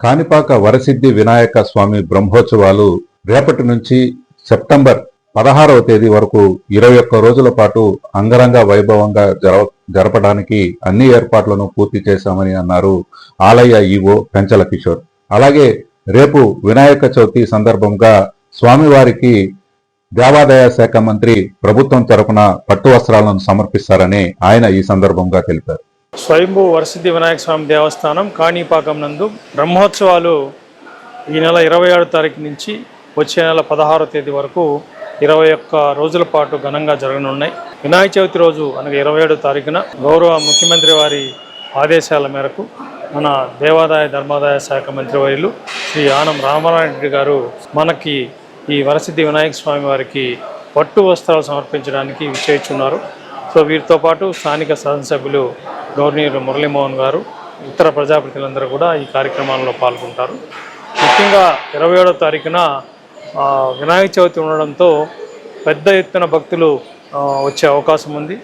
కాణిపాక వరసిద్ధి వినాయక స్వామి బ్రహ్మోత్సవాలు రేపటి నుంచి సెప్టెంబర్ పదహారవ తేదీ వరకు ఇరవై ఒక్క రోజుల పాటు అంగరంగ వైభవంగా జర జరపడానికి అన్ని ఏర్పాట్లను పూర్తి చేశామని అన్నారు ఆలయ ఈవో పెంచల కిషోర్. అలాగే రేపు వినాయక చవితి సందర్భంగా స్వామివారికి దేవాదాయ శాఖ మంత్రి ప్రభుత్వం తరపున పట్టు వస్త్రాలను సమర్పిస్తారని ఆయన ఈ సందర్భంగా తెలిపారు. స్వయంభూ వరసిద్ధి వినాయక స్వామి దేవస్థానం కాణిపాకం నందు బ్రహ్మోత్సవాలు ఈ నెల ఇరవై ఆరు తారీఖు నుంచి వచ్చే నెల పదహారో తేదీ వరకు ఇరవై ఒక్క రోజుల పాటు ఘనంగా జరగనున్నాయి. వినాయక చవితి రోజు అనగా ఇరవై ఏడో తారీఖున గౌరవ ముఖ్యమంత్రి వారి ఆదేశాల మేరకు మన దేవాదాయ ధర్మాదాయ శాఖ మంత్రివర్యులు శ్రీ ఆనం రామారాయణ రెడ్డి గారు మనకి ఈ వరసిద్ధి వినాయక స్వామి వారికి పట్టు వస్త్రాలు సమర్పించడానికి విచ్చేస్తున్నారు. సో వీరితో పాటు స్థానిక శాసనసభ్యులు గవర్నర్ మురళీమోహన్ గారు ఇతర ప్రజాప్రతినిధులందరూ కూడా ఈ కార్యక్రమాల్లో పాల్గొంటారు. ముఖ్యంగా ఇరవై ఏడో తారీఖున వినాయక చవితి ఉండడంతో పెద్ద ఎత్తున భక్తులు వచ్చే అవకాశం ఉంది.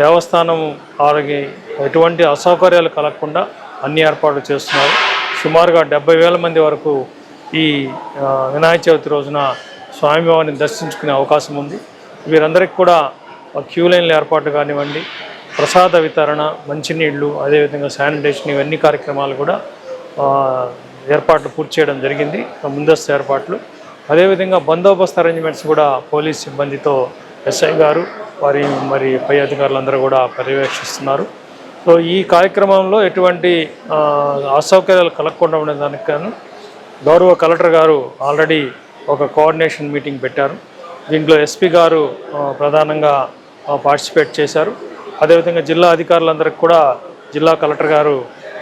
దేవస్థానం వారికి ఎటువంటి అసౌకర్యాలు కలగకుండా అన్ని ఏర్పాట్లు చేస్తున్నారు. సుమారుగా డెబ్బై వేల మంది వరకు ఈ వినాయక చవితి రోజున స్వామివారిని దర్శించుకునే అవకాశం ఉంది. వీరందరికీ కూడా క్యూ లైన్ల ఏర్పాటు కానివ్వండి ప్రసాద వితరణ మంచినీళ్ళు అదేవిధంగా శానిటేషన్ ఇవన్నీ కార్యక్రమాలు కూడా ఏర్పాట్లు పూర్తి చేయడం జరిగింది ముందస్తు ఏర్పాట్లు. అదేవిధంగా బందోబస్తు అరేంజ్మెంట్స్ కూడా పోలీస్ సిబ్బందితో ఎస్ఐ గారు వారి మరి పై అధికారులందరూ కూడా పర్యవేక్షిస్తున్నారు. సో ఈ కార్యక్రమంలో ఎటువంటి అసౌకర్యాలు కలగకుండా ఉండేదానికి గాను గౌరవ కలెక్టర్ గారు ఆల్రెడీ ఒక కోఆర్డినేషన్ మీటింగ్ పెట్టారు. దీంట్లో ఎస్పీ గారు ప్రధానంగా పార్టిసిపేట్ చేశారు. అదేవిధంగా జిల్లా అధికారులందరికీ కూడా జిల్లా కలెక్టర్ గారు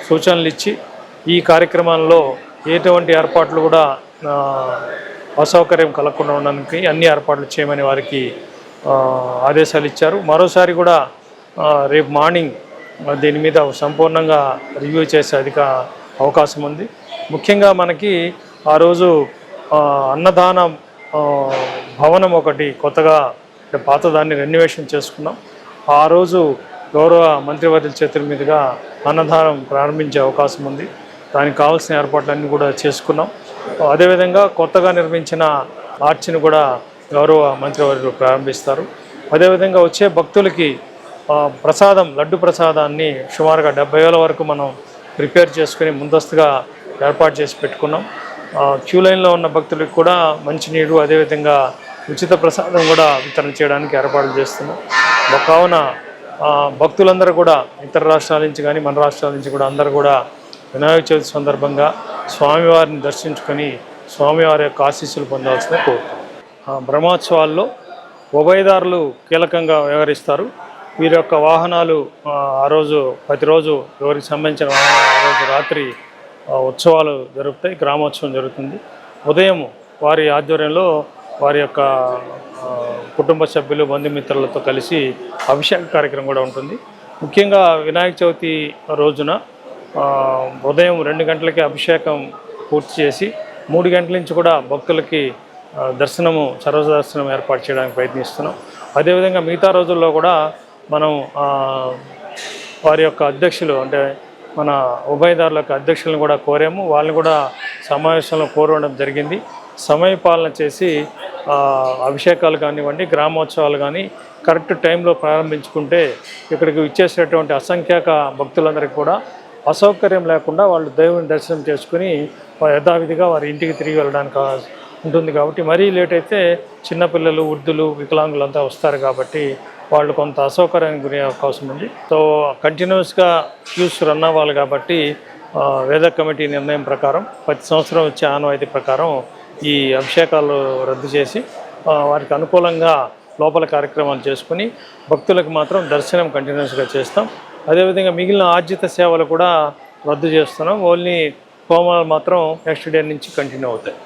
సూచనలు ఇచ్చి ఈ కార్యక్రమంలో ఎటువంటి ఏర్పాట్లు కూడా అసౌకర్యం కలగకుండా ఉండడానికి అన్ని ఏర్పాట్లు చేయమని వారికి ఆదేశాలు ఇచ్చారు. మరోసారి కూడా రేపు మార్నింగ్ దీని మీద సంపూర్ణంగా రివ్యూ చేసే అధిక అవకాశం ఉంది. ముఖ్యంగా మనకి ఆ రోజు అన్నదానం భవనం ఒకటి కొత్తగా పాతదాన్ని రెన్యువేషన్ చేసుకున్నాం. ఆ రోజు గౌరవ మంత్రివర్యుల చేతుల మీదుగా అన్నదానం ప్రారంభించే అవకాశం ఉంది. దానికి కావాల్సిన ఏర్పాట్లన్నీ కూడా చేసుకున్నాం. అదేవిధంగా కొత్తగా నిర్మించిన ఆర్చిని కూడా గౌరవ మంత్రివర్యులు ప్రారంభిస్తారు. అదేవిధంగా వచ్చే భక్తులకి ప్రసాదం లడ్డు ప్రసాదాన్ని సుమారుగా డెబ్బై వేల వరకు మనం ప్రిపేర్ చేసుకుని ముందస్తుగా ఏర్పాటు చేసి పెట్టుకున్నాం. క్యూ లైన్లో ఉన్న భక్తులకు కూడా మంచినీరు అదేవిధంగా ఉచిత ప్రసాదం కూడా వితరణ చేయడానికి ఏర్పాట్లు చేస్తున్నాం. కావున భక్తులందరూ కూడా ఇతర రాష్ట్రాల నుంచి కానీ మన రాష్ట్రాల నుంచి కూడా అందరూ కూడా వినాయక చవితి సందర్భంగా స్వామివారిని దర్శించుకొని స్వామివారి యొక్క ఆశీస్సులు పొందాల్సిన కోరుతున్నాం. బ్రహ్మోత్సవాల్లో ఉభయదారులు కీలకంగా వ్యవహరిస్తారు. వీరి యొక్క వాహనాలు ఆ, రోజు ప్రతిరోజు ఎవరికి సంబంధించిన వాహనాలు ఆ రోజు రాత్రి ఉత్సవాలు జరుగుతాయి గ్రామోత్సవం జరుగుతుంది. ఉదయం వారి ఆధ్వర్యంలో వారి యొక్క కుటుంబ సభ్యులు బంధుమిత్రులతో కలిసి అభిషేక కార్యక్రమం కూడా ఉంటుంది. ముఖ్యంగా వినాయక చవితి రోజున ఉదయం రెండు గంటలకి అభిషేకం పూర్తి చేసి మూడు గంటల నుంచి కూడా భక్తులకి దర్శనము సర్వ దర్శనం ఏర్పాటు చేయడానికి ప్రయత్నిస్తున్నాం. అదేవిధంగా మిగతా రోజుల్లో కూడా మనం వారి యొక్క అధ్యక్షులు అంటే మన ఉభయదారుల యొక్క అధ్యక్షులను కూడా కోరాము. వాళ్ళని కూడా సమావేశంలో కోరడం జరిగింది. సమయపాలన చేసి అభిషేకాలు కానివ్వండి గ్రామోత్సవాలు కానీ కరెక్ట్ టైంలో ప్రారంభించుకుంటే ఇక్కడికి ఇచ్చేసేటువంటి అసంఖ్యాక భక్తులందరికీ కూడా అసౌకర్యం లేకుండా వాళ్ళు దేవుని దర్శనం చేసుకుని యథావిధిగా వారి ఇంటికి తిరిగి వెళ్ళడానికి ఉంటుంది కాబట్టి మరీ లేట్ అయితే చిన్నపిల్లలు వృద్ధులు వికలాంగులు అంతా వస్తారు కాబట్టి వాళ్ళు కొంత అసౌకర్యానికి గురి అవకాశం ఉంది. సో కంటిన్యూస్గా క్యూస్ రన్ అవ్వాలి కాబట్టి వేద కమిటీ నిర్ణయం ప్రకారం ప్రతి సంవత్సరం వచ్చే ఆనవాయితీ ప్రకారం ఈ అభిషేకాలు రద్దు చేసి వారికి అనుకూలంగా లోపల కార్యక్రమాలు చేసుకుని భక్తులకు మాత్రం దర్శనం కంటిన్యూస్గా చేస్తాం. అదేవిధంగా మిగిలిన ఆర్జిత సేవలు కూడా రద్దు చేస్తున్నాం. ఓన్లీ హోమాలు మాత్రం నెక్స్ట్ డే నుంచి కంటిన్యూ అవుతాయి.